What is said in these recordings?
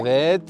Evet.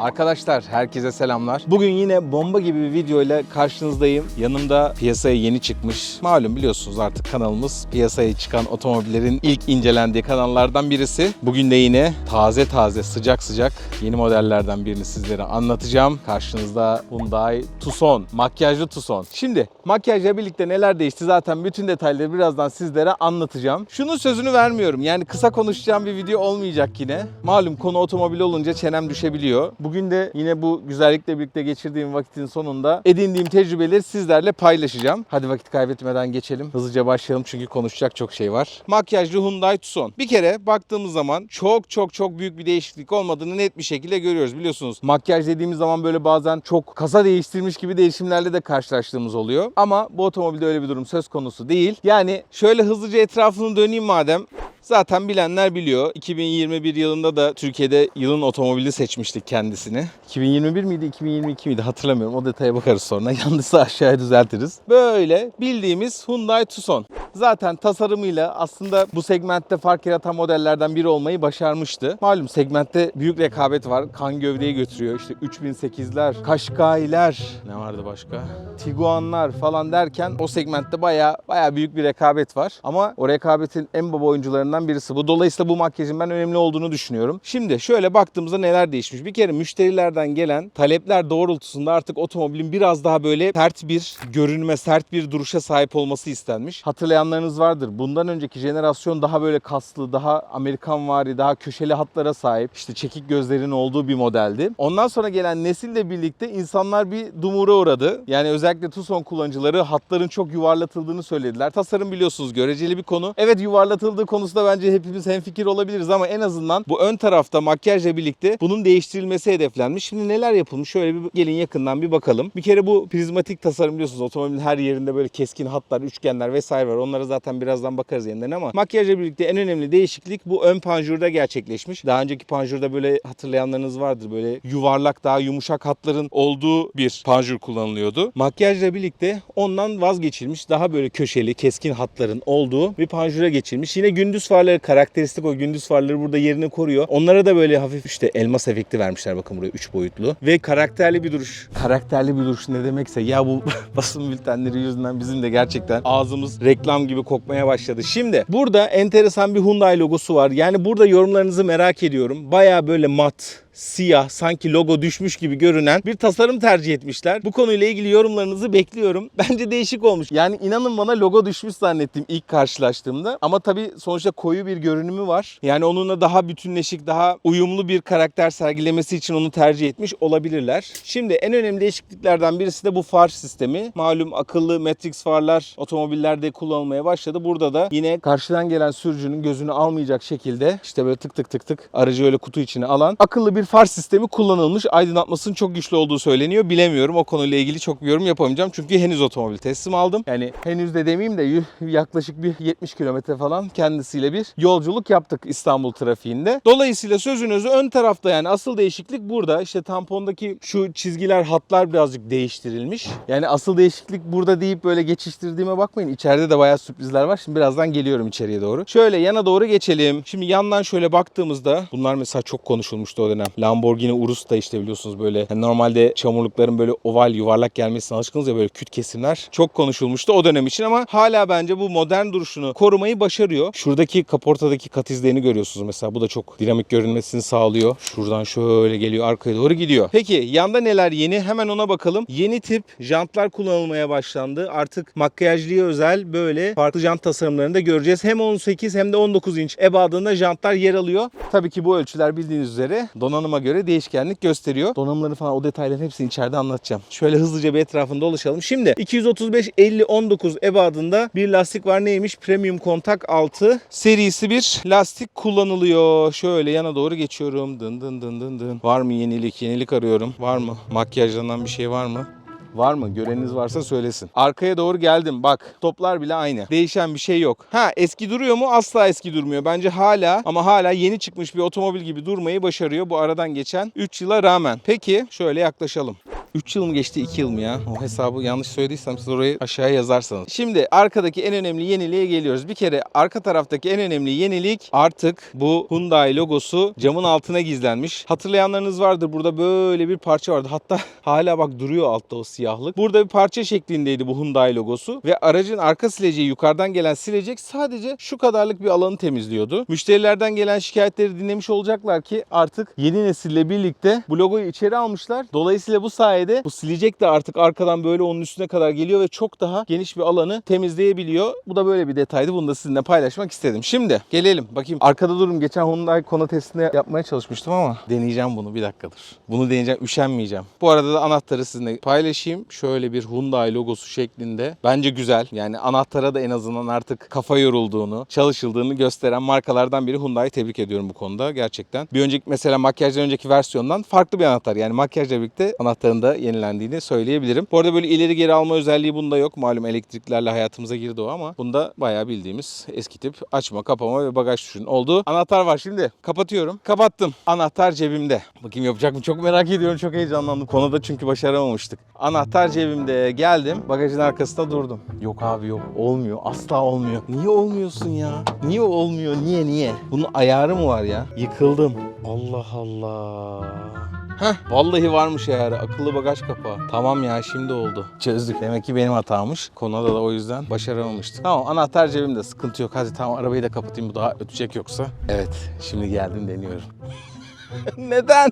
Arkadaşlar herkese selamlar. Bugün yine bomba gibi bir video ile karşınızdayım. Yanımda piyasaya yeni çıkmış. Malum biliyorsunuz artık kanalımız piyasaya çıkan otomobillerin ilk incelendiği kanallardan birisi. Bugün de yine taze taze sıcak sıcak yeni modellerden birini sizlere anlatacağım. Karşınızda Hyundai Tucson, makyajlı Tucson. Şimdi makyajla birlikte neler değişti zaten bütün detayları birazdan sizlere anlatacağım. Şunun sözünü vermiyorum. Yani kısa konuşacağım bir video olmayacak yine. Malum konu otomobil olunca çenem düşebiliyor. Bugün de yine bu güzellikle birlikte geçirdiğim vakitin sonunda edindiğim tecrübeleri sizlerle paylaşacağım. Hadi vakit kaybetmeden geçelim. Hızlıca başlayalım çünkü konuşacak çok şey var. Makyajlı Hyundai Tucson. Bir kere baktığımız zaman çok çok çok büyük bir değişiklik olmadığını net bir şekilde görüyoruz. Biliyorsunuz makyaj dediğimiz zaman böyle bazen çok kasa değiştirmiş gibi değişimlerle de karşılaştığımız oluyor. Ama bu otomobilde öyle bir durum söz konusu değil. Yani şöyle hızlıca etrafını döneyim madem. Zaten bilenler biliyor. 2021 yılında da Türkiye'de yılın otomobili seçmiştik kendisini. 2021 miydi 2022 miydi hatırlamıyorum. O detaya bakarız sonra. Yanlışsa aşağıya düzeltiriz. Böyle bildiğimiz Hyundai Tucson. Zaten tasarımıyla aslında bu segmentte fark yaratan modellerden biri olmayı başarmıştı. Malum segmentte büyük rekabet var. Kan gövdeyi götürüyor. İşte 3008'ler, Qashqai'ler, ne vardı başka? Tiguan'lar falan derken o segmentte baya baya büyük bir rekabet var. Ama o rekabetin en baba oyuncularından birisi bu. Dolayısıyla bu makyajın ben önemli olduğunu düşünüyorum. Şimdi şöyle baktığımızda neler değişmiş? Bir kere müşterilerden gelen talepler doğrultusunda artık otomobilin biraz daha böyle sert bir görünme, sert bir duruşa sahip olması istenmiş. Hatırlayanlarınız vardır. Bundan önceki jenerasyon daha böyle kaslı, daha Amerikan vari, daha köşeli hatlara sahip, işte çekik gözlerin olduğu bir modeldi. Ondan sonra gelen nesille birlikte insanlar bir dumura uğradı. Yani özellikle Tucson kullanıcıları hatların çok yuvarlatıldığını söylediler. Tasarım biliyorsunuz göreceli bir konu. Evet yuvarlatıldığı konusunda bence hepimiz hemfikir olabiliriz ama en azından bu ön tarafta makyajla birlikte bunun değiştirilmesi hedeflenmiş. Şimdi neler yapılmış? Şöyle bir gelin yakından bir bakalım. Bir kere bu prizmatik tasarım biliyorsunuz otomobilin her yerinde böyle keskin hatlar, üçgenler vesaire var. Onlara zaten birazdan bakarız yeniden ama makyajla birlikte en önemli değişiklik bu ön panjurda gerçekleşmiş. Daha önceki panjurda böyle hatırlayanlarınız vardır. Böyle yuvarlak daha yumuşak hatların olduğu bir panjur kullanılıyordu. Makyajla birlikte ondan vazgeçilmiş. Daha böyle köşeli, keskin hatların olduğu bir panjura geçilmiş. Yine gündüz farları karakteristik o gündüz farları burada yerini koruyor. Onlara da böyle hafif işte elmas efekti vermişler bakın buraya 3 boyutlu. Ve karakterli bir duruş. Karakterli bir duruş ne demekse ya bu basın bültenleri yüzünden bizim de gerçekten ağzımız reklam gibi kokmaya başladı. Şimdi burada enteresan bir Hyundai logosu var. Yani burada yorumlarınızı merak ediyorum. Baya böyle mat, siyah sanki logo düşmüş gibi görünen bir tasarım tercih etmişler. Bu konuyla ilgili yorumlarınızı bekliyorum. Bence değişik olmuş. Yani inanın bana logo düşmüş zannettim ilk karşılaştığımda. Ama tabii sonuçta koyu bir görünümü var. Yani onunla daha bütünleşik, daha uyumlu bir karakter sergilemesi için onu tercih etmiş olabilirler. Şimdi en önemli değişikliklerden birisi de bu far sistemi. Malum akıllı Matrix farlar otomobillerde kullanılmaya başladı. Burada da yine karşıdan gelen sürücünün gözünü almayacak şekilde işte böyle tık tık tık tık aracı öyle kutu içine alan akıllı bir far sistemi kullanılmış. Aydınlatmasının çok güçlü olduğu söyleniyor. Bilemiyorum. O konuyla ilgili çok bir yorum yapamayacağım. Çünkü henüz otomobil teslim aldım. Yani henüz de demeyeyim de yaklaşık bir 70 kilometre falan kendisiyle bir yolculuk yaptık İstanbul trafiğinde. Dolayısıyla sözün özü ön tarafta yani asıl değişiklik burada. İşte tampondaki şu çizgiler, hatlar birazcık değiştirilmiş. Yani asıl değişiklik burada deyip böyle geçiştirdiğime bakmayın. İçeride de bayağı sürprizler var. Şimdi birazdan geliyorum içeriye doğru. Şöyle yana doğru geçelim. Şimdi yandan şöyle baktığımızda bunlar mesela çok konuşulmuştu o dönem. Lamborghini Urus da işte biliyorsunuz böyle yani normalde çamurlukların böyle oval yuvarlak gelmesine alışkınız ya böyle küt kesimler. Çok konuşulmuştu o dönem için ama hala bence bu modern duruşunu korumayı başarıyor. Şuradaki kaportadaki kat izlerini görüyorsunuz mesela. Bu da çok dinamik görünmesini sağlıyor. Şuradan şöyle geliyor arkaya doğru gidiyor. Peki yanda neler yeni? Hemen ona bakalım. Yeni tip jantlar kullanılmaya başlandı. Artık makyajlıya özel böyle farklı jant tasarımlarını da göreceğiz. Hem 18 hem de 19 inç ebadında jantlar yer alıyor. Tabii ki bu ölçüler bildiğiniz üzere donanıma göre değişkenlik gösteriyor. Donanımları falan o detayların hepsini içeride anlatacağım. Şöyle hızlıca bir etrafında dolaşalım. Şimdi 235 50 19 ebadında bir lastik var. Neymiş? Premium kontak 6 serisi bir lastik kullanılıyor. Şöyle yana doğru geçiyorum. Dın dın dın dın dın. Var mı yenilik? Yenilik arıyorum. Var mı? Makyajlanan bir şey var mı? Var mı? Göreniniz varsa söylesin. Arkaya doğru geldim. Bak toplar bile aynı. Değişen bir şey yok. Ha eski duruyor mu? Asla eski durmuyor. Bence hala ama hala yeni çıkmış bir otomobil gibi durmayı başarıyor bu aradan geçen 3 yıla rağmen. Peki şöyle yaklaşalım. 3 yıl mı geçti 2 yıl mı ya? O hesabı yanlış söylediysem siz orayı aşağıya yazarsanız. Şimdi arkadaki en önemli yeniliğe geliyoruz. Bir kere arka taraftaki en önemli yenilik artık bu Hyundai logosu camın altına gizlenmiş. Hatırlayanlarınız vardır burada böyle bir parça vardı. Hatta hala bak duruyor altta o siyahlık. Burada bir parça şeklindeydi bu Hyundai logosu ve aracın arka sileceği yukarıdan gelen silecek sadece şu kadarlık bir alanı temizliyordu. Müşterilerden gelen şikayetleri dinlemiş olacaklar ki artık yeni nesille birlikte bu logoyu içeri almışlar. Dolayısıyla bu sayede bu silecek de artık arkadan böyle onun üstüne kadar geliyor ve çok daha geniş bir alanı temizleyebiliyor. Bu da böyle bir detaydı. Bunu da sizinle paylaşmak istedim. Şimdi gelelim bakayım. Arkada durum. Geçen Hyundai Kona testini yapmaya çalışmıştım ama deneyeceğim bunu bir dakikadır. Bunu deneyeceğim. Üşenmeyeceğim. Bu arada da anahtarı sizinle paylaşayım. Şöyle bir Hyundai logosu şeklinde. Bence güzel. Yani anahtara da en azından artık kafa yorulduğunu, çalışıldığını gösteren markalardan biri Hyundai'yi tebrik ediyorum bu konuda gerçekten. Bir önceki mesela makyajdan önceki versiyondan farklı bir anahtar. Yani makyajla birlikte anahtarın da yenilendiğini söyleyebilirim. Bu arada böyle ileri geri alma özelliği bunda yok. Malum elektriklerle hayatımıza girdi o ama bunda bayağı bildiğimiz eski tip açma, kapama ve bagaj tuşunun olduğu anahtar var. Şimdi kapatıyorum. Kapattım. Anahtar cebimde. Bakayım yapacak mı? Çok merak ediyorum. Çok heyecanlandım. Konuda çünkü başaramamıştık. Anahtar cebimde. Geldim. Bagajın arkasında durdum. Yok abi yok. Olmuyor. Asla olmuyor. Niye olmuyorsun ya? Niye olmuyor? Niye niye? Bunun ayarı mı var ya? Yıkıldım. Allah Allah. Heh, vallahi varmış ayarı. Akıllı bagaj kapağı. Tamam ya şimdi oldu. Çözdük. Demek ki benim hatammış. Konuda da o yüzden başaramamıştık. Tamam anahtar cebimde sıkıntı yok. Hadi tamam arabayı da kapatayım bu daha ötecek yoksa. Evet şimdi geldim deniyorum. Neden?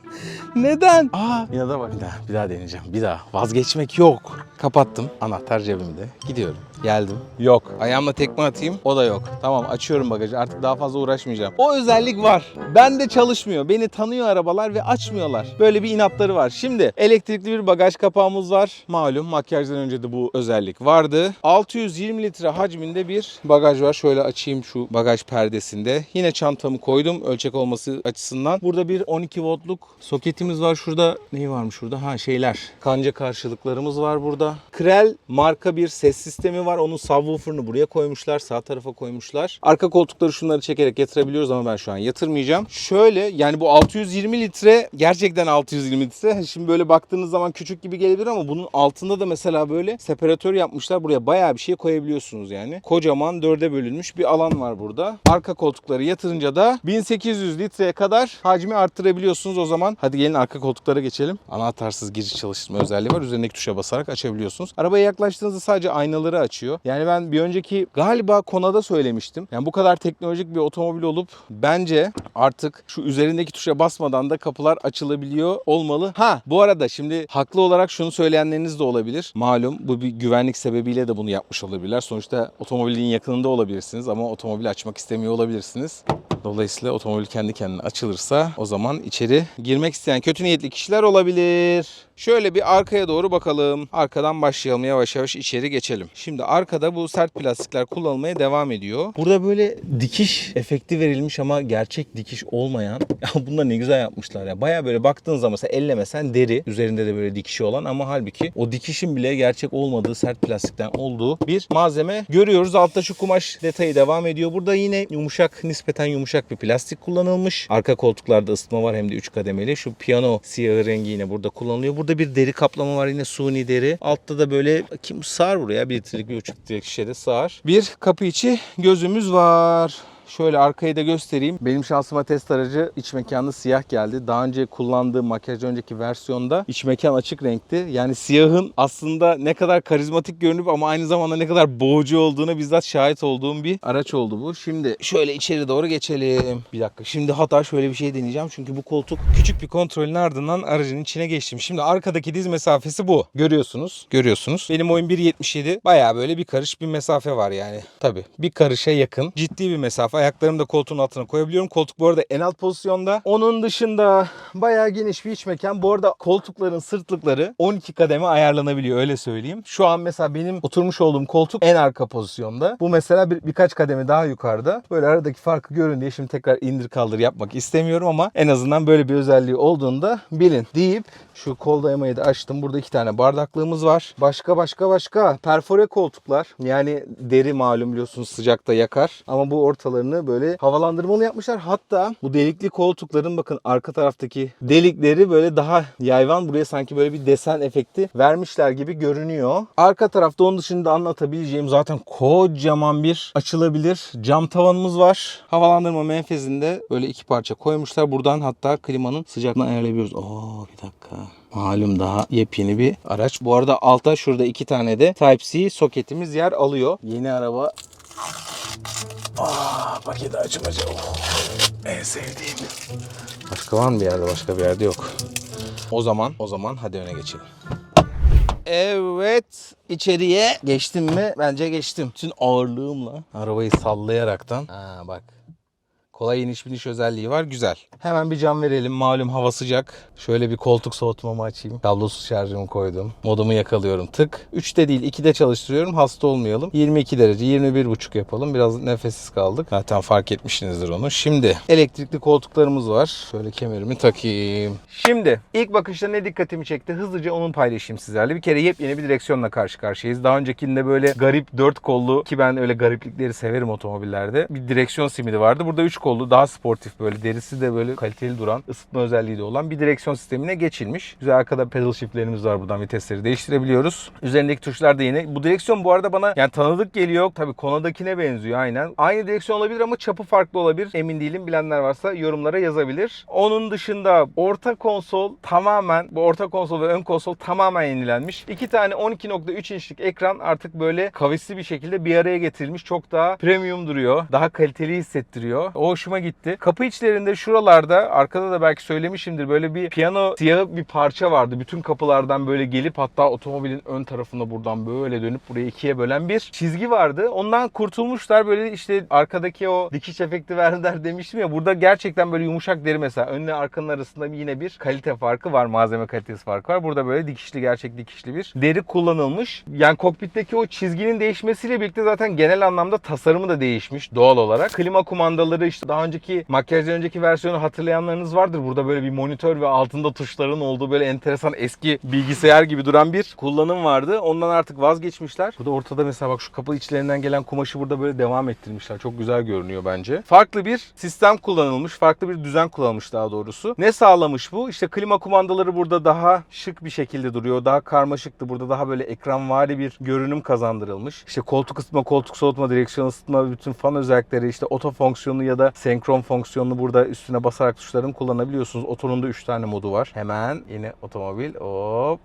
Neden? Aa, yine bak. Bir daha, bir daha deneyeceğim. Bir daha. Vazgeçmek yok. Kapattım. Anahtar cebimde. Gidiyorum. Geldim. Yok. Ayağımla tekme atayım. O da yok. Tamam açıyorum bagajı. Artık daha fazla uğraşmayacağım. O özellik var. Bende çalışmıyor. Beni tanıyor arabalar ve açmıyorlar. Böyle bir inatları var. Şimdi elektrikli bir bagaj kapağımız var. Malum makyajdan önce de bu özellik vardı. 620 litre hacminde bir bagaj var. Şöyle açayım şu bagaj perdesinde. Yine çantamı koydum ölçek olması açısından. Burada bir 12 voltluk soketimiz var. Şurada neyi varmış şurada? Ha şeyler. Kanca karşılıklarımız var burada. Krell marka bir ses sistemi var. Onun subwoofer'ını buraya koymuşlar. Sağ tarafa koymuşlar. Arka koltukları şunları çekerek yatırabiliyoruz ama ben şu an yatırmayacağım. Şöyle yani bu 620 litre gerçekten 620 litre. Şimdi böyle baktığınız zaman küçük gibi gelebilir ama bunun altında da mesela böyle separatör yapmışlar. Buraya bayağı bir şey koyabiliyorsunuz yani. Kocaman dörde bölünmüş bir alan var burada. Arka koltukları yatırınca da 1800 litreye kadar hacmi arttırabiliyorsunuz o zaman. Hadi gelin arka koltuklara geçelim. Anahtarsız giriş çalıştırma özelliği var. Üzerindeki tuşa basarak açabiliyorsunuz. Arabaya yaklaştığınızda sadece aynaları açıyor. Yani ben bir önceki galiba Kona'da söylemiştim. Yani bu kadar teknolojik bir otomobil olup bence artık şu üzerindeki tuşa basmadan da kapılar açılabiliyor olmalı. Ha bu arada şimdi haklı olarak şunu söyleyenleriniz de olabilir. Malum bu bir güvenlik sebebiyle de bunu yapmış olabilirler. Sonuçta otomobilin yakınında olabilirsiniz ama otomobili açmak istemiyor olabilirsiniz. Dolayısıyla otomobil kendi kendine açılırsa o zaman içeri girmek isteyen kötü niyetli kişiler olabilir. Şöyle bir arkaya doğru bakalım. Arkadan başlayalım yavaş yavaş içeri geçelim. Şimdi arkada bu sert plastikler kullanılmaya devam ediyor. Burada böyle dikiş efekti verilmiş ama gerçek dikiş olmayan. Ya bunlar ne güzel yapmışlar ya. Baya böyle baktığın zaman mesela ellemesen deri. Üzerinde de böyle dikişi olan ama halbuki o dikişin bile gerçek olmadığı sert plastikten olduğu bir malzeme görüyoruz. Altta şu kumaş detayı devam ediyor. Burada yine yumuşak, nispeten yumuşak bir plastik kullanılmış. Arka koltuklarda ısıtma var hem de 3 kademeli. Şu piyano siyahı rengi yine burada kullanılıyor. Burada bir deri kaplama var yine suni deri. Altta da böyle kim sığar buraya? Bir litrelik bir buçuk litrelik şişede sığar. Bir kapı içi gözümüz var. Şöyle arkayı da göstereyim. Benim şansıma test aracı iç mekanlı siyah geldi. Daha önce kullandığım makyajdan önceki versiyonda iç mekan açık renkti. Yani siyahın aslında ne kadar karizmatik görünüp ama aynı zamanda ne kadar boğucu olduğunu bizzat şahit olduğum bir araç oldu bu. Şimdi şöyle içeri doğru geçelim. Bir dakika. Şimdi hatta şöyle bir şey deneyeceğim. Çünkü bu koltuk küçük bir kontrolün ardından aracın içine geçtim. Şimdi arkadaki diz mesafesi bu. Görüyorsunuz. Görüyorsunuz. Benim boyum 1.77. Bayağı böyle bir karış bir mesafe var yani. Tabii bir karışa yakın. Ciddi bir mesafe. Ayaklarımı da koltuğun altına koyabiliyorum. Koltuk bu arada en alt pozisyonda. Onun dışında bayağı geniş bir iç mekan. Bu arada koltukların sırtlıkları 12 kademe ayarlanabiliyor öyle söyleyeyim. Şu an mesela benim oturmuş olduğum koltuk en arka pozisyonda. Bu mesela bir, birkaç kademe daha yukarıda. Böyle aradaki farkı görün diye şimdi tekrar indir kaldır yapmak istemiyorum ama en azından böyle bir özelliği olduğunda bilin deyip şu kol dayamayı da açtım. Burada iki tane bardaklığımız var. Başka başka başka perfore koltuklar. Yani deri malum biliyorsunuz sıcakta yakar. Ama bu ortalarını koltuklarını böyle havalandırmalı yapmışlar. Hatta bu delikli koltukların bakın arka taraftaki delikleri böyle daha yayvan buraya sanki böyle bir desen efekti vermişler gibi görünüyor. Arka tarafta onun dışında anlatabileceğim zaten kocaman bir açılabilir cam tavanımız var. Havalandırma menfezinde böyle iki parça koymuşlar. Buradan hatta klimanın sıcaklığını ayarlayabiliyoruz. Oo bir dakika. Malum daha yepyeni bir araç. Bu arada altta şurada iki tane de Type-C soketimiz yer alıyor. Yeni araba. Aa, paketi açmaca. Oh, en sevdiğim. Başka var mı bir yerde? Başka bir yerde yok. O zaman, o zaman hadi öne geçelim. Evet, içeriye geçtim mi? Bence geçtim. Bütün ağırlığımla arabayı sallayaraktan. Ha bak. Kolay iniş biniş özelliği var. Güzel. Hemen bir cam verelim. Malum hava sıcak. Şöyle bir koltuk soğutmamı açayım. Kablosuz şarjımı koydum. Modumu yakalıyorum. Tık. 3'te değil 2'de çalıştırıyorum. Hasta olmayalım. 22 derece 21,5 yapalım. Biraz nefessiz kaldık. Zaten fark etmişsinizdir onu. Şimdi elektrikli koltuklarımız var. Şöyle kemerimi takayım. Şimdi ilk bakışta ne dikkatimi çekti? Hızlıca onun paylaşayım sizlerle. Bir kere yepyeni bir direksiyonla karşı karşıyayız. Daha öncekinde böyle garip dört kollu ki ben öyle gariplikleri severim otomobillerde. Bir direksiyon simidi vardı. Burada 3 kollu daha sportif böyle derisi de böyle kaliteli duran ısıtma özelliği de olan bir direksiyon sistemine geçilmiş. Güzel arkada pedal shiftlerimiz var buradan vitesleri değiştirebiliyoruz. Üzerindeki tuşlar da yine. Bu direksiyon bu arada bana yani tanıdık geliyor. Tabii Kona'dakine benziyor aynen. Aynı direksiyon olabilir ama çapı farklı olabilir. Emin değilim. Bilenler varsa yorumlara yazabilir. Onun dışında orta konsol tamamen bu orta konsol ve ön konsol tamamen yenilenmiş. İki tane 12.3 inçlik ekran artık böyle kavisli bir şekilde bir araya getirilmiş. Çok daha premium duruyor. Daha kaliteli hissettiriyor. O hoşuma gitti. Kapı içlerinde şuralarda arkada da belki söylemişimdir böyle bir piyano siyahı bir parça vardı. Bütün kapılardan böyle gelip hatta otomobilin ön tarafında buradan böyle dönüp burayı ikiye bölen bir çizgi vardı. Ondan kurtulmuşlar böyle işte arkadaki o dikiş efekti verdiler demiştim ya. Burada gerçekten böyle yumuşak deri mesela önle arkanın arasında yine bir kalite farkı var. Malzeme kalitesi farkı var. Burada böyle dikişli gerçek dikişli bir deri kullanılmış. Yani kokpitteki o çizginin değişmesiyle birlikte zaten genel anlamda tasarımı da değişmiş doğal olarak. Klima kumandaları işte daha önceki makyajdan önceki versiyonu hatırlayanlarınız vardır. Burada böyle bir monitör ve altında tuşların olduğu böyle enteresan eski bilgisayar gibi duran bir kullanım vardı. Ondan artık vazgeçmişler. Burada ortada mesela bak şu kapı içlerinden gelen kumaşı burada böyle devam ettirmişler. Çok güzel görünüyor bence. Farklı bir sistem kullanılmış. Farklı bir düzen kullanılmış daha doğrusu. Ne sağlamış bu? İşte klima kumandaları burada daha şık bir şekilde duruyor. Daha karmaşıktı. Burada daha böyle ekranvari bir görünüm kazandırılmış. İşte koltuk ısıtma, koltuk soğutma, direksiyon ısıtma, bütün fan özellikleri, işte oto fonksiyonu ya da senkron fonksiyonunu burada üstüne basarak tuşlarını kullanabiliyorsunuz. Otonun da 3 tane modu var. Hemen yine otomobil hop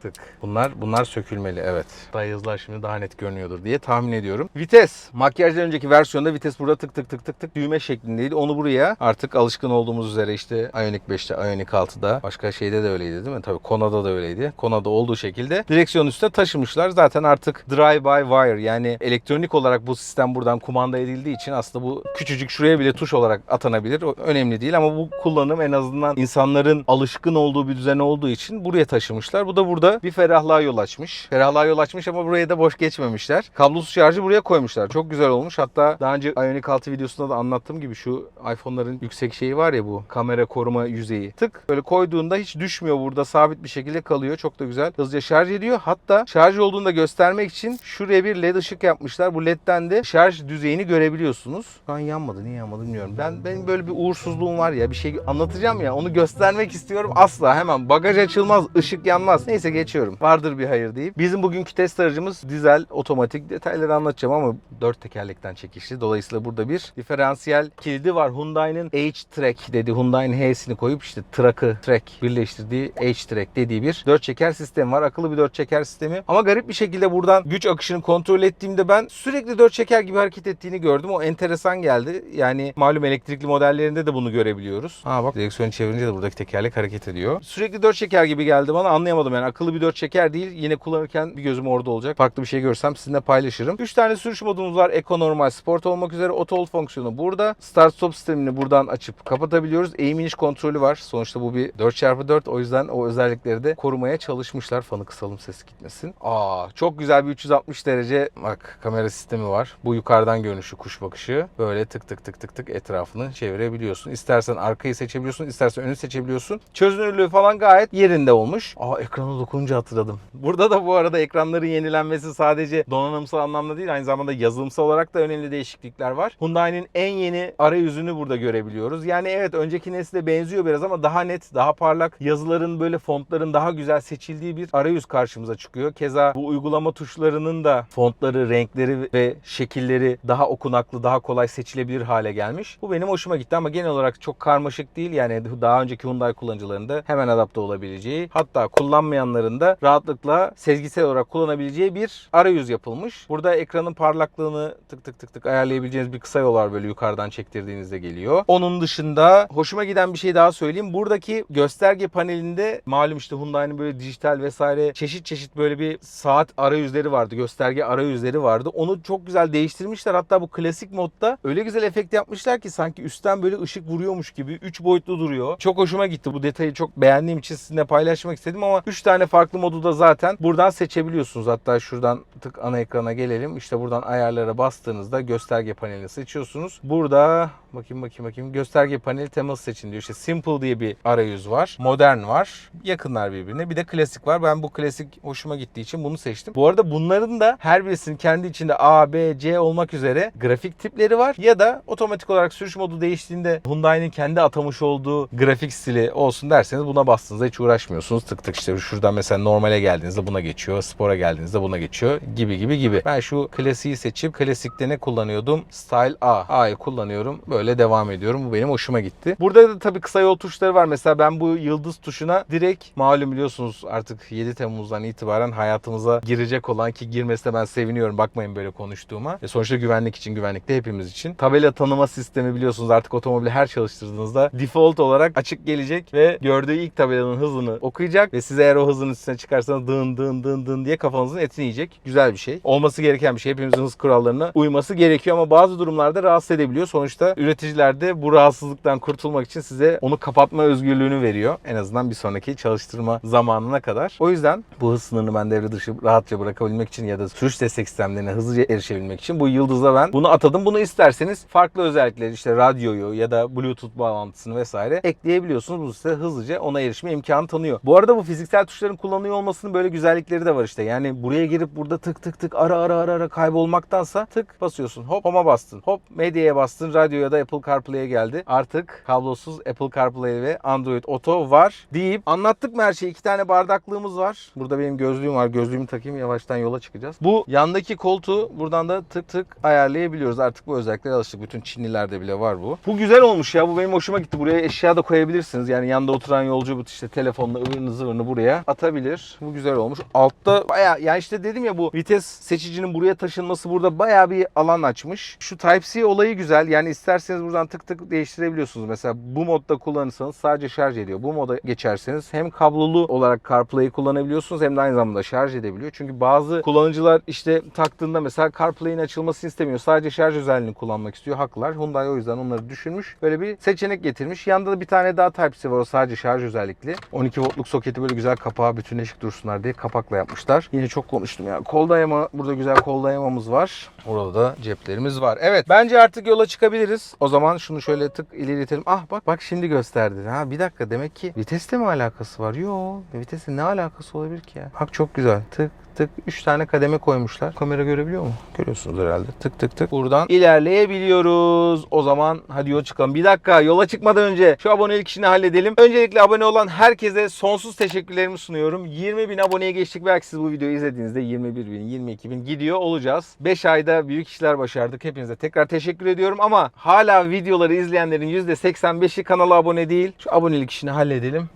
tık. Bunlar bunlar sökülmeli evet. Daha hızlar şimdi daha net görünüyordur diye tahmin ediyorum. Vites. Makyajdan önceki versiyonda vites burada tık tık tık tık tık düğme şeklindeydi. Onu buraya artık alışkın olduğumuz üzere işte Ioniq 5'te, Ioniq 6'da başka şeyde de öyleydi değil mi? Tabii Kona'da da öyleydi. Kona'da olduğu şekilde direksiyon üstüne taşımışlar. Zaten artık drive by wire yani elektronik olarak bu sistem buradan kumanda edildiği için aslında bu küçücük şuraya bile tuş olarak atanabilir. O önemli değil ama bu kullanım en azından insanların alışkın olduğu bir düzen olduğu için buraya taşımışlar. Bu da burada bir ferahlığa yol açmış. Ferahlığa yol açmış ama buraya da boş geçmemişler. Kablosuz şarjı buraya koymuşlar. Çok güzel olmuş. Hatta daha önce Ioniq 6 videosunda da anlattığım gibi şu iPhone'ların yüksek şeyi var ya bu kamera koruma yüzeyi. Tık böyle koyduğunda hiç düşmüyor burada sabit bir şekilde kalıyor. Çok da güzel. Hızlıca şarj ediyor. Hatta şarj olduğunu da göstermek için şuraya bir led ışık yapmışlar. Bu ledden de şarj düzeyini görebiliyorsunuz. Şu an yanmadı. Niye yanmadı bilmiyorum. Ben benim böyle bir uğursuzluğum var ya. Bir şey anlatacağım ya. Onu göstermek istiyorum. Asla hemen bagaj açılmaz, ışık yanmaz. Neyse geçiyorum. Vardır bir hayır deyip. Bizim bugünkü test aracımız dizel, otomatik. Detayları anlatacağım ama dört tekerlekten çekişli. Dolayısıyla burada bir diferansiyel kilidi var. Hyundai'nin H-Track dedi. Hyundai'nin H'sini koyup işte Track'ı Track birleştirdiği H-Track dediği bir dört çeker sistemi var. Akıllı bir dört çeker sistemi. Ama garip bir şekilde buradan güç akışını kontrol ettiğimde ben sürekli dört çeker gibi hareket ettiğini gördüm. O enteresan geldi. Yani malum elektrikli modellerinde de bunu görebiliyoruz. Ha bak direksiyonu çevirince de buradaki tekerlek hareket ediyor. Sürekli dört çeker gibi geldi bana. Anlayamadım yani. Akıllı bir dört çeker değil. Yine kullanırken bir gözüm orada olacak. Farklı bir şey görsem sizinle paylaşırım. 3 tane sürüş modumuz var. Eco, normal, sport olmak üzere. Auto hold fonksiyonu burada. Start stop sistemini buradan açıp kapatabiliyoruz. Eğim iniş kontrolü var. Sonuçta bu bir 4x4. O yüzden o özellikleri de korumaya çalışmışlar. Fanı kısalım sesi gitmesin. Aa çok güzel bir 360 derece bak kamera sistemi var. Bu yukarıdan görünüşü kuş bakışı. Böyle tık tık tık tık tık etrafını çevirebiliyorsun. İstersen arkayı seçebiliyorsun, istersen önü seçebiliyorsun. Çözünürlüğü falan gayet yerinde olmuş. Aa ekrana dokun okunca hatırladım. Burada da bu arada ekranların yenilenmesi sadece donanımsal anlamda değil aynı zamanda yazılımsal olarak da önemli değişiklikler var. Hyundai'nin en yeni arayüzünü burada görebiliyoruz. Yani evet önceki nesle benziyor biraz ama daha net, daha parlak yazıların böyle fontların daha güzel seçildiği bir arayüz karşımıza çıkıyor. Keza bu uygulama tuşlarının da fontları, renkleri ve şekilleri daha okunaklı, daha kolay seçilebilir hale gelmiş. Bu benim hoşuma gitti ama genel olarak çok karmaşık değil. Yani daha önceki Hyundai kullanıcılarında hemen adapte olabileceği hatta kullanmayanların da rahatlıkla sezgisel olarak kullanabileceği bir arayüz yapılmış. Burada ekranın parlaklığını tık tık tık tık ayarlayabileceğiniz bir kısa yol var böyle yukarıdan çektirdiğinizde geliyor. Onun dışında hoşuma giden bir şey daha söyleyeyim. Buradaki gösterge panelinde malum işte Hyundai'nin böyle dijital vesaire çeşit çeşit böyle bir saat arayüzleri vardı. Gösterge arayüzleri vardı. Onu çok güzel değiştirmişler. Hatta bu klasik modda öyle güzel efekt yapmışlar ki sanki üstten böyle ışık vuruyormuş gibi 3 boyutlu duruyor. Çok hoşuma gitti. Bu detayı çok beğendiğim için sizinle paylaşmak istedim ama 3 tane farklı modu da zaten buradan seçebiliyorsunuz. Hatta şuradan tık ana ekrana gelelim. İşte buradan ayarlara bastığınızda gösterge panelini seçiyorsunuz. Burada bakayım bakayım bakayım gösterge paneli teması seçin diyor. İşte Simple diye bir arayüz var. Modern var. Yakınlar birbirine. Bir de klasik var. Ben bu klasik hoşuma gittiği için bunu seçtim. Bu arada bunların da her birisinin kendi içinde A, B, C olmak üzere grafik tipleri var. Ya da otomatik olarak sürüş modu değiştiğinde Hyundai'nin kendi atamış olduğu grafik stili olsun derseniz buna bastığınızda hiç uğraşmıyorsunuz. Tık tık işte şuradan mesela normale geldiğinizde buna geçiyor. Spora geldiğinizde buna geçiyor. Gibi gibi gibi. Ben şu klasiği seçip klasikte ne kullanıyordum? Style A. A'yı kullanıyorum. Böyle devam ediyorum. Bu benim hoşuma gitti. Burada da tabii kısa yol tuşları var. Mesela ben bu yıldız tuşuna direkt malum biliyorsunuz artık 7 Temmuz'dan itibaren hayatımıza girecek olan ki girmesine ben seviniyorum. Bakmayın böyle konuştuğuma. E sonuçta güvenlik için güvenlikte hepimiz için. Tabela tanıma sistemi biliyorsunuz artık otomobili her çalıştırdığınızda default olarak açık gelecek ve gördüğü ilk tabelanın hızını okuyacak ve siz eğer o hızın üstüne çıkarsanız dın dın dın dın diye kafanızın etini yiyecek. Güzel bir şey. Olması gereken bir şey. Hepimizin hız kurallarına uyması gerekiyor ama bazı durumlarda rahatsız edebiliyor. Sonuçta üreticiler de bu rahatsızlıktan kurtulmak için size onu kapatma özgürlüğünü veriyor. En azından bir sonraki çalıştırma zamanına kadar. O yüzden bu hız sınırını ben devre dışı rahatça bırakabilmek için ya da sürüş destek sistemlerine hızlıca erişebilmek için bu yıldızla ben bunu atadım. Bunu isterseniz farklı özellikleri işte radyoyu ya da bluetooth bağlantısını vesaire ekleyebiliyorsunuz. Bu size hızlıca ona erişme imkanı tanıyor. Bu arada bu fiziksel tuşların kullanıyor olmasının böyle güzellikleri de var işte. Yani buraya girip burada tık tık tık ara ara ara ara kaybolmaktansa tık basıyorsun. Hop home'a bastın. Hop medyaya bastın. Radyo ya da Apple CarPlay'e geldi. Artık kablosuz Apple CarPlay ve Android Auto var deyip anlattık mı her şeyi? İki tane bardaklığımız var. Burada benim gözlüğüm var. Gözlüğümü takayım. Yavaştan yola çıkacağız. Bu yandaki koltuğu buradan da tık tık ayarlayabiliyoruz. Artık bu özelliklere alıştık. Bütün Çinlilerde bile var bu. Bu güzel olmuş ya. Bu benim hoşuma gitti. Buraya eşya da koyabilirsiniz. Yani yanında oturan yolcu bu işte telefonla ıvırını zıvırını buraya atabilir. Bu güzel olmuş. Altta baya yani işte dedim ya bu vites seçicinin buraya taşınması burada baya bir alan açmış. Şu Type-C olayı güzel. Yani isterseniz buradan tık tık değiştirebiliyorsunuz. Mesela bu modda kullanırsanız sadece şarj ediyor. Bu moda geçerseniz hem kablolu olarak CarPlay'i kullanabiliyorsunuz hem de aynı zamanda şarj edebiliyor. Çünkü bazı kullanıcılar işte taktığında mesela CarPlay'in açılmasını istemiyor. Sadece şarj özelliğini kullanmak istiyor. Haklılar. Hyundai o yüzden onları düşünmüş. Böyle bir seçenek getirmiş. Yanında da bir tane daha Type-C var. O sadece şarj özellikli. 12 voltluk soketi böyle güzel kapağı bütünleşik dursunlar diye kapakla yapmışlar. Yine çok konuştum ya. Kol dayama burada güzel kol dayamamız var. Orada da ceplerimiz var. Evet bence artık yola çıkabiliriz. O zaman şunu şöyle tık ilerletelim. Ah bak bak şimdi gösterdi. Ha bir dakika demek ki viteste mi alakası var? Yo viteste ne alakası olabilir ki ya? Bak çok güzel. Tık tık 3 tane kademe koymuşlar. Kamera görebiliyor mu? Görüyorsunuz herhalde. Tık tık tık. Buradan ilerleyebiliyoruz. O zaman hadi yola çıkalım. Bir dakika yola çıkmadan önce şu abonelik işini halledelim. Öncelikle abone olan herkese sonsuz teşekkürlerimi sunuyorum. 20 bin aboneye geçtik. Belki siz bu videoyu izlediğinizde 21 bin, 22 bin gidiyor olacağız. 5 ayda büyük işler başardık. Hepinize tekrar teşekkür ediyorum ama hala videoları izleyenlerin %85'i kanala abone değil. Şu abonelik işini halledelim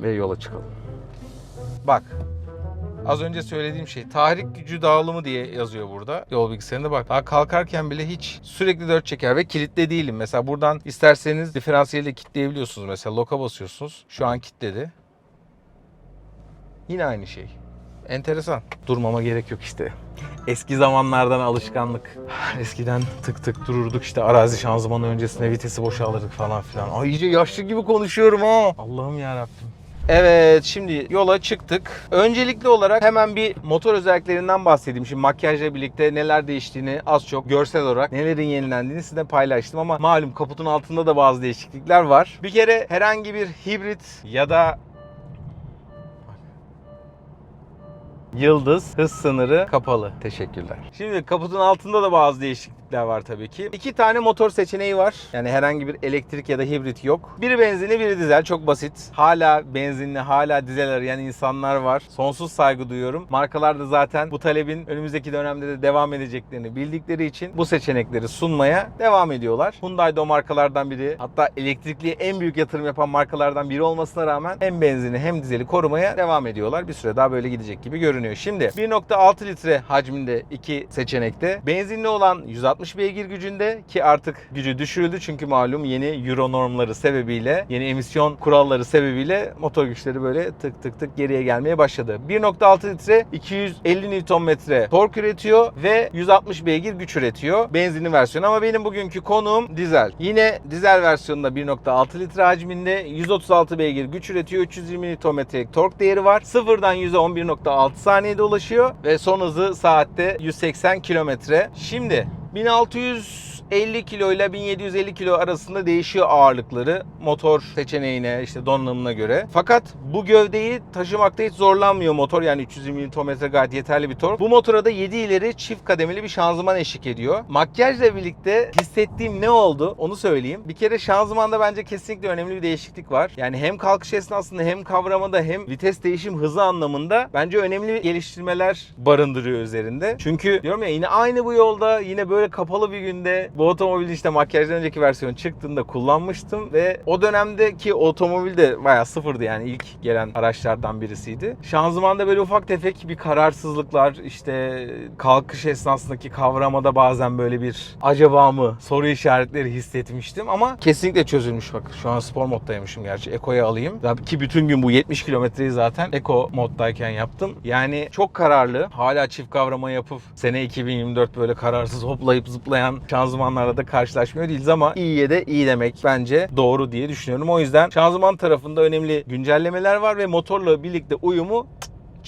ve yola çıkalım. Bak Az önce söylediğim şey tahrik gücü dağılımı diye yazıyor burada yol bilgisayarında bak. Daha kalkarken bile hiç sürekli dört çeker ve kilitli değilim. Mesela buradan isterseniz diferansiyeli kilitleyebiliyorsunuz. Mesela loka basıyorsunuz. Şu an kilitledi. Yine aynı şey. Enteresan. Durmama gerek yok işte. Eski zamanlardan alışkanlık. Eskiden tık tık dururduk işte arazi şanzımanı öncesinde vitesi boşaltırdık falan filan. Ay iyice yaşlı gibi konuşuyorum ha. Allah'ım ya Evet şimdi yola çıktık. Öncelikli olarak hemen bir motor özelliklerinden bahsedeyim. Şimdi makyajla birlikte neler değiştiğini az çok görsel olarak nelerin yenilendiğini sizinle paylaştım ama malum kaputun altında da bazı değişiklikler var. Bir kere herhangi bir hibrit ya da Yıldız, hız sınırı kapalı. Teşekkürler. Şimdi kaputun altında da bazı değişiklikler var tabii ki. İki tane motor seçeneği var. Yani herhangi bir elektrik ya da hibrit yok. Biri benzinli, biri dizel. Çok basit. Hala benzinli, hala dizel arayan insanlar var. Sonsuz saygı duyuyorum. Markalar da zaten bu talebin önümüzdeki dönemde de devam edeceklerini bildikleri için bu seçenekleri sunmaya devam ediyorlar. Hyundai de o markalardan biri. Hatta elektrikliye en büyük yatırım yapan markalardan biri olmasına rağmen hem benzini hem dizeli korumaya devam ediyorlar. Bir süre daha böyle gidecek gibi görünüyor. Şimdi 1.6 litre hacminde iki seçenekte. Benzinli olan 160 beygir gücünde ki artık gücü düşürüldü çünkü malum yeni Euro normları sebebiyle, yeni emisyon kuralları sebebiyle motor güçleri böyle tık tık tık geriye gelmeye başladı. 1.6 litre 250 Nm tork üretiyor ve 160 beygir güç üretiyor. Benzinli versiyon ama benim bugünkü konuğum dizel. Yine dizel versiyonunda 1.6 litre hacminde 136 beygir güç üretiyor. 320 Nm'lik tork değeri var. Sıfırdan 100'e 11.6 saniyede ulaşıyor ve son hızı saatte 180 kilometre. Şimdi 1600 1650 kilo ile 1750 kilo arasında değişiyor ağırlıkları motor seçeneğine işte donanımına göre. Fakat bu gövdeyi taşımakta hiç zorlanmıyor motor yani 320 Nm gayet yeterli bir tork. Bu motora da 7 ileri çift kademeli bir şanzıman eşlik ediyor. Makyajla birlikte hissettiğim ne oldu onu söyleyeyim. Bir kere şanzımanda bence kesinlikle önemli bir değişiklik var. Yani hem kalkış esnasında hem kavramada hem vites değişim hızı anlamında bence önemli geliştirmeler barındırıyor üzerinde. Çünkü diyorum ya yine aynı bu yolda yine böyle kapalı bir günde bu otomobilin işte makyajdan önceki versiyonu çıktığında kullanmıştım ve o dönemdeki otomobil de bayağı sıfırdı yani ilk gelen araçlardan birisiydi. Şanzımanda böyle ufak tefek bir kararsızlıklar işte kalkış esnasındaki kavramada bazen böyle bir acaba mı soru işaretleri hissetmiştim ama kesinlikle çözülmüş bak şu an spor moddaymışım gerçi Eko'ya alayım. Ya Ki bütün gün bu 70 kilometreyi zaten Eko moddayken yaptım. Yani çok kararlı. Hala çift kavrama yapıp sene 2024 böyle kararsız hoplayıp zıplayan şanzımanlarla da karşılaşmıyor değiliz ama iyiye de iyi demek bence doğru diye düşünüyorum. O yüzden şanzıman tarafında önemli güncellemeler var ve motorla birlikte uyumu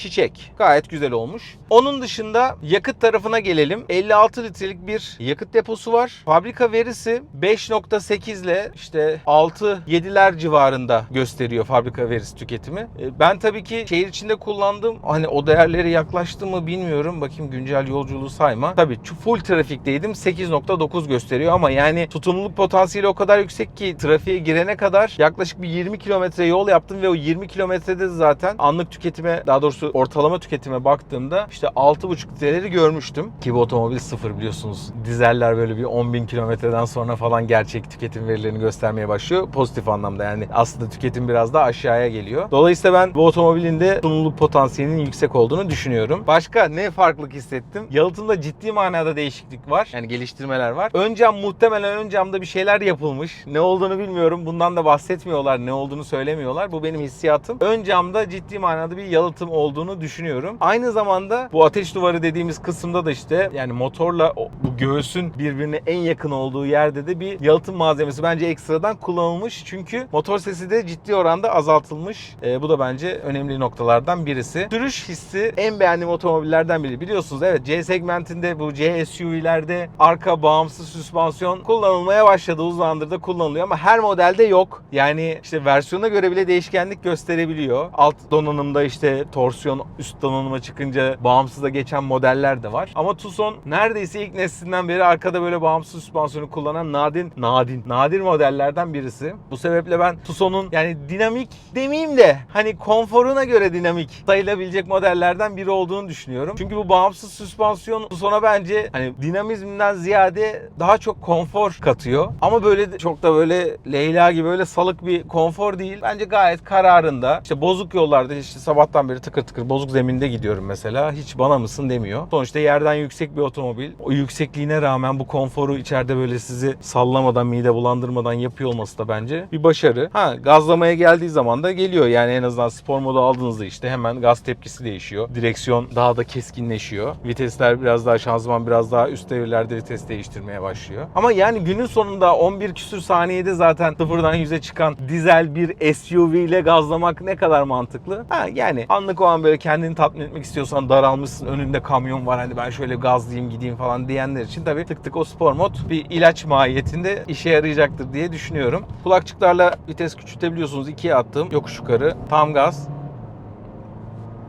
çiçek. Gayet güzel olmuş. Onun dışında yakıt tarafına gelelim. 56 litrelik bir yakıt deposu var. Fabrika verisi 5.8 ile işte 6-7'ler civarında gösteriyor fabrika verisi tüketimi. E, Ben tabii ki şehir içinde kullandım. Hani o değerlere yaklaştı mı bilmiyorum. Bakayım güncel yolculuğu sayma. Tabii full trafikteydim. 8.9 gösteriyor ama yani tutumluluk potansiyeli o kadar yüksek ki trafiğe girene kadar yaklaşık bir 20 kilometre yol yaptım ve o 20 kilometrede zaten anlık tüketime daha doğrusu ortalama tüketime baktığımda işte 6.5 litreleri görmüştüm. Ki bu otomobil sıfır biliyorsunuz. Dizeller böyle bir 10.000 kilometreden sonra falan gerçek tüketim verilerini göstermeye başlıyor. Pozitif anlamda yani aslında tüketim biraz daha aşağıya geliyor. Dolayısıyla ben bu otomobilin de sunumluluk potansiyelinin yüksek olduğunu düşünüyorum. Başka ne farklılık hissettim? Yalıtımda ciddi manada değişiklik var. Yani geliştirmeler var. Ön cam muhtemelen ön camda bir şeyler yapılmış. Ne olduğunu bilmiyorum. Bundan da bahsetmiyorlar. Ne olduğunu söylemiyorlar. Bu benim hissiyatım. Ön camda ciddi manada bir yalıtım olduğunu düşünüyorum. Aynı zamanda bu ateş duvarı dediğimiz kısımda da işte yani motorla bu göğsün birbirine en yakın olduğu yerde de bir yalıtım malzemesi bence ekstradan kullanılmış. Çünkü motor sesi de ciddi oranda azaltılmış. Ee, bu da bence önemli noktalardan birisi. Sürüş hissi en beğendiğim otomobillerden biri. Biliyorsunuz evet C segmentinde bu C SUV'lerde arka bağımsız süspansiyon kullanılmaya başladı. Uzun da kullanılıyor ama her modelde yok. Yani işte versiyona göre bile değişkenlik gösterebiliyor. Alt donanımda işte torsiyon üst donanıma çıkınca bağımsıza geçen modeller de var. Ama Tucson neredeyse ilk neslinden beri arkada böyle bağımsız süspansiyonu kullanan nadin, nadin, nadir modellerden birisi. Bu sebeple ben Tucson'un yani dinamik demeyeyim de hani konforuna göre dinamik sayılabilecek modellerden biri olduğunu düşünüyorum. Çünkü bu bağımsız süspansiyon Tucson'a bence hani dinamizmden ziyade daha çok konfor katıyor. Ama böyle çok da böyle Leyla gibi böyle salık bir konfor değil. Bence gayet kararında. İşte bozuk yollarda işte sabahtan beri tıkır tıkır bozuk zeminde gidiyorum mesela. Hiç bana mısın demiyor. Sonuçta yerden yüksek bir otomobil. O yüksekliğine rağmen bu konforu içeride böyle sizi sallamadan, mide bulandırmadan yapıyor olması da bence bir başarı. Ha gazlamaya geldiği zaman da geliyor. Yani en azından spor modu aldığınızda işte hemen gaz tepkisi değişiyor. Direksiyon daha da keskinleşiyor. Vitesler biraz daha şanzıman biraz daha üst devirlerde vites değiştirmeye başlıyor. Ama yani günün sonunda 11 küsür saniyede zaten sıfırdan 100'e çıkan dizel bir SUV ile gazlamak ne kadar mantıklı? Ha yani anlık o an böyle kendini tatmin etmek istiyorsan daralmışsın önünde kamyon var hani ben şöyle gazlayayım gideyim falan diyenler için tabii tık tık o spor mod bir ilaç mahiyetinde işe yarayacaktır diye düşünüyorum. Kulakçıklarla vites küçültebiliyorsunuz. ikiye attım yokuş yukarı tam gaz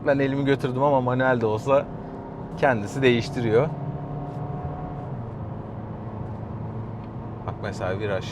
Ben elimi götürdüm ama manuel de olsa kendisi değiştiriyor. Bak mesela viraj.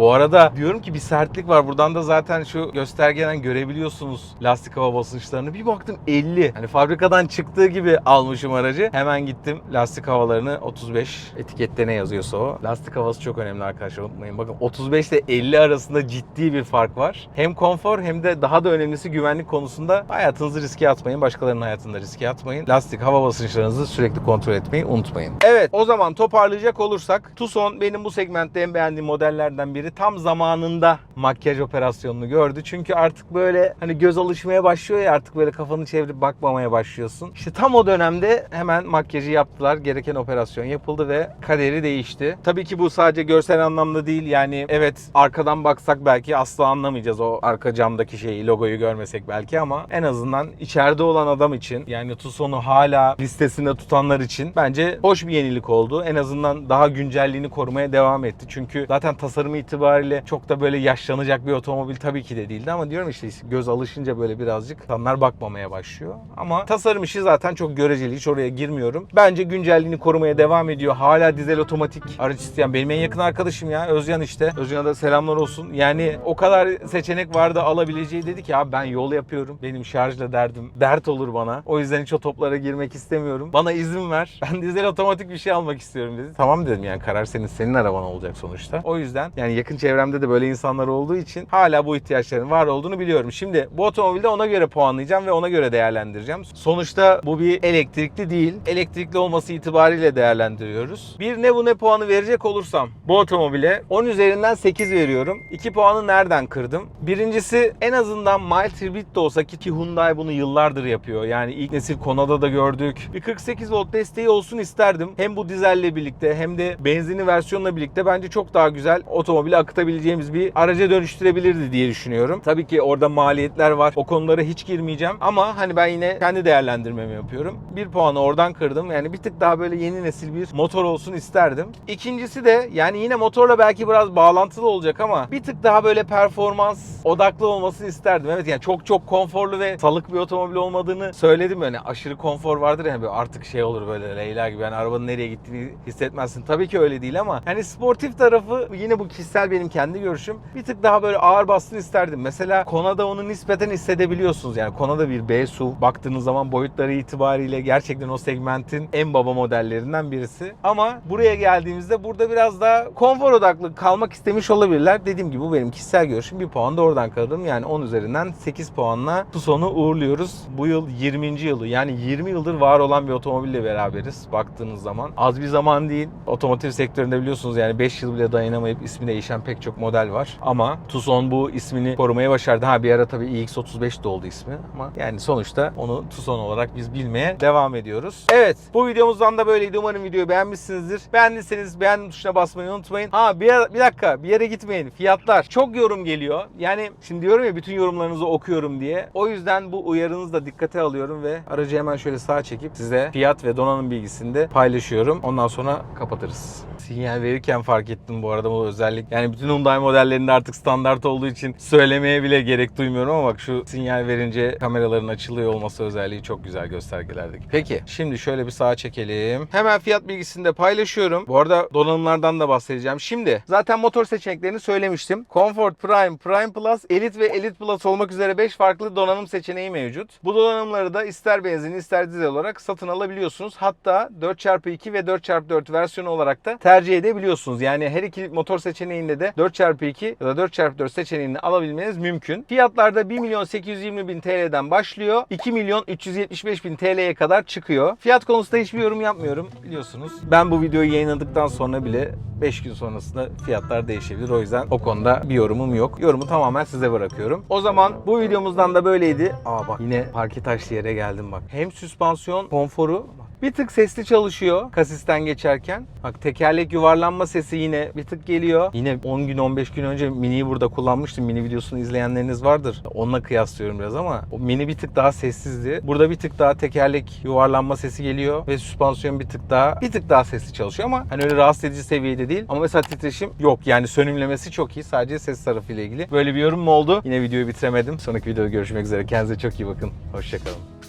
Bu arada diyorum ki bir sertlik var. Buradan da zaten şu göstergeden görebiliyorsunuz lastik hava basınçlarını. Bir baktım 50. Hani fabrikadan çıktığı gibi almışım aracı. Hemen gittim lastik havalarını 35. Etikette ne yazıyorsa o. Lastik havası çok önemli arkadaşlar unutmayın. Bakın 35 ile 50 arasında ciddi bir fark var. Hem konfor hem de daha da önemlisi güvenlik konusunda hayatınızı riske atmayın. Başkalarının hayatını riske atmayın. Lastik hava basınçlarınızı sürekli kontrol etmeyi unutmayın. Evet o zaman toparlayacak olursak Tucson benim bu segmentte en beğendiğim modellerden biri. Tam zamanında makyaj operasyonunu gördü. Çünkü artık böyle hani göz alışmaya başlıyor ya artık böyle kafanı çevirip bakmamaya başlıyorsun. İşte tam o dönemde hemen makyajı yaptılar. Gereken operasyon yapıldı ve kaderi değişti. Tabii ki bu sadece görsel anlamda değil. Yani evet arkadan baksak belki asla anlamayacağız o arka camdaki şeyi, logoyu görmesek belki ama en azından içeride olan adam için yani Tucson'u hala listesinde tutanlar için bence hoş bir yenilik oldu. En azından daha güncelliğini korumaya devam etti. Çünkü zaten tasarımı itibariyle çok da böyle yaşlanacak bir otomobil tabii ki de değildi ama diyorum işte göz alışınca böyle birazcık insanlar bakmamaya başlıyor. Ama tasarım işi zaten çok göreceli. Hiç oraya girmiyorum. Bence güncelliğini korumaya devam ediyor. Hala dizel otomatik araç isteyen benim en yakın arkadaşım ya Özcan işte. Özcan'a da selamlar olsun. Yani o kadar seçenek vardı alabileceği dedi ki abi ben yol yapıyorum. Benim şarjla derdim dert olur bana. O yüzden hiç o toplara girmek istemiyorum. Bana izin ver. Ben dizel otomatik bir şey almak istiyorum dedi. Tamam dedim yani karar senin senin araban olacak sonuçta. O yüzden yani yakın çevremde de böyle insanlar olduğu için hala bu ihtiyaçların var olduğunu biliyorum. Şimdi bu otomobilde ona göre puanlayacağım ve ona göre değerlendireceğim. Sonuçta bu bir elektrikli değil. Elektrikli olması itibariyle değerlendiriyoruz. Bir ne bu ne puanı verecek olursam bu otomobile 10 üzerinden 8 veriyorum. 2 puanı nereden kırdım? Birincisi en azından mild hibrit de olsa ki Hyundai bunu yıllardır yapıyor. Yani ilk nesil Kona'da da gördük. Bir 48 volt desteği olsun isterdim. Hem bu dizelle birlikte hem de benzinli versiyonla birlikte bence çok daha güzel otomobili akıtabileceğimiz bir araca dönüştürebilirdi diye düşünüyorum. Tabii ki orada maliyetler var. O konulara hiç girmeyeceğim. Ama hani ben yine kendi değerlendirmemi yapıyorum. Bir puanı oradan kırdım. Yani bir tık daha böyle yeni nesil bir motor olsun isterdim. İkincisi de yani yine motorla belki biraz bağlantılı olacak ama bir tık daha böyle performans odaklı olmasını isterdim. Evet yani çok çok konforlu ve salık bir otomobil olmadığını söyledim. Yani aşırı konfor vardır ya böyle artık şey olur böyle Leyla gibi yani arabanın nereye gittiğini hissetmezsin. Tabii ki öyle değil ama hani sportif tarafı yine bu kişisel benim kendi görüşüm. Bir tık daha böyle ağır bastığını isterdim. Mesela Kona'da onu nispeten hissedebiliyorsunuz. Yani Kona'da bir B SUV baktığınız zaman boyutları itibariyle gerçekten o segmentin en baba modellerinden birisi. Ama buraya geldiğimizde burada biraz daha konfor odaklı kalmak istemiş olabilirler. Dediğim gibi bu benim kişisel görüşüm. Bir puan da oradan kırdım. Yani 10 üzerinden 8 puanla Tucson'u uğurluyoruz. Bu yıl 20. yılı. Yani 20 yıldır var olan bir otomobille beraberiz baktığınız zaman. Az bir zaman değil. Otomotiv sektöründe biliyorsunuz yani 5 yıl bile dayanamayıp ismi değişen pek çok model var. Ama Tucson bu ismini korumaya başardı. Ha bir ara tabii iX35 de oldu ismi ama yani sonuçta onu Tucson olarak biz bilmeye devam ediyoruz. Evet bu videomuzdan da böyleydi. Umarım videoyu beğenmişsinizdir. Beğendiyseniz beğen tuşuna basmayı unutmayın. Ha bir, bir dakika bir yere gitmeyin. Fiyatlar çok yorum geliyor. Yani şimdi diyorum ya bütün yorumlarınızı okuyorum diye. O yüzden bu uyarınızı da dikkate alıyorum ve aracı hemen şöyle sağa çekip size fiyat ve donanım bilgisini de paylaşıyorum. Ondan sonra kapatırız. Sinyal verirken fark ettim bu arada bu özellik. Yani bütün Hyundai modellerinde artık standart olduğu için söylemeye bile gerek duymuyorum ama bak şu sinyal verince kameraların açılıyor olması özelliği çok güzel göstergelerdeki. Peki şimdi şöyle bir sağa çekelim. Hemen fiyat bilgisini de paylaşıyorum. Bu arada donanımlardan da bahsedeceğim. Şimdi zaten motor seçeneklerini söylemiştim. Comfort, Prime, Prime Plus, Elite ve Elite Plus olmak üzere 5 farklı donanım seçeneği mevcut. Bu donanımları da ister benzinli ister dizel olarak satın alabiliyorsunuz. Hatta 4x2 ve 4x4 versiyonu olarak da tercih edebiliyorsunuz. Yani her iki motor seçeneğinde de 4x2 ya da 4x4 seçeneğini alabilmeniz mümkün. Fiyatlar da 1 milyon 820 bin TL'den başlıyor. 2 milyon 375 bin TL'ye kadar çıkıyor. Fiyat konusunda hiçbir yorum yapmıyorum biliyorsunuz. Ben bu videoyu yayınladıktan sonra bile 5 gün sonrasında fiyatlar değişebilir. O yüzden o konuda bir yorumum yok. Yorumu tamamen size bırakıyorum. O zaman bu videomuzdan da böyleydi. Aa bak yine parke taşlı yere geldim bak. Hem süspansiyon konforu bak Bir tık sesli çalışıyor kasisten geçerken. Bak tekerlek yuvarlanma sesi yine bir tık geliyor. Yine 10 gün 15 gün önce Mini'yi burada kullanmıştım. Mini videosunu izleyenleriniz vardır. Onunla kıyaslıyorum biraz ama o Mini bir tık daha sessizdi. Burada bir tık daha tekerlek yuvarlanma sesi geliyor ve süspansiyon bir tık daha bir tık daha sesli çalışıyor ama hani öyle rahatsız edici seviyede değil. Ama mesela titreşim yok. Yani sönümlemesi çok iyi. Sadece ses tarafıyla ilgili. Böyle bir yorum mu oldu? Yine videoyu bitiremedim. Sonraki videoda görüşmek üzere. Kendinize çok iyi bakın. Hoşçakalın.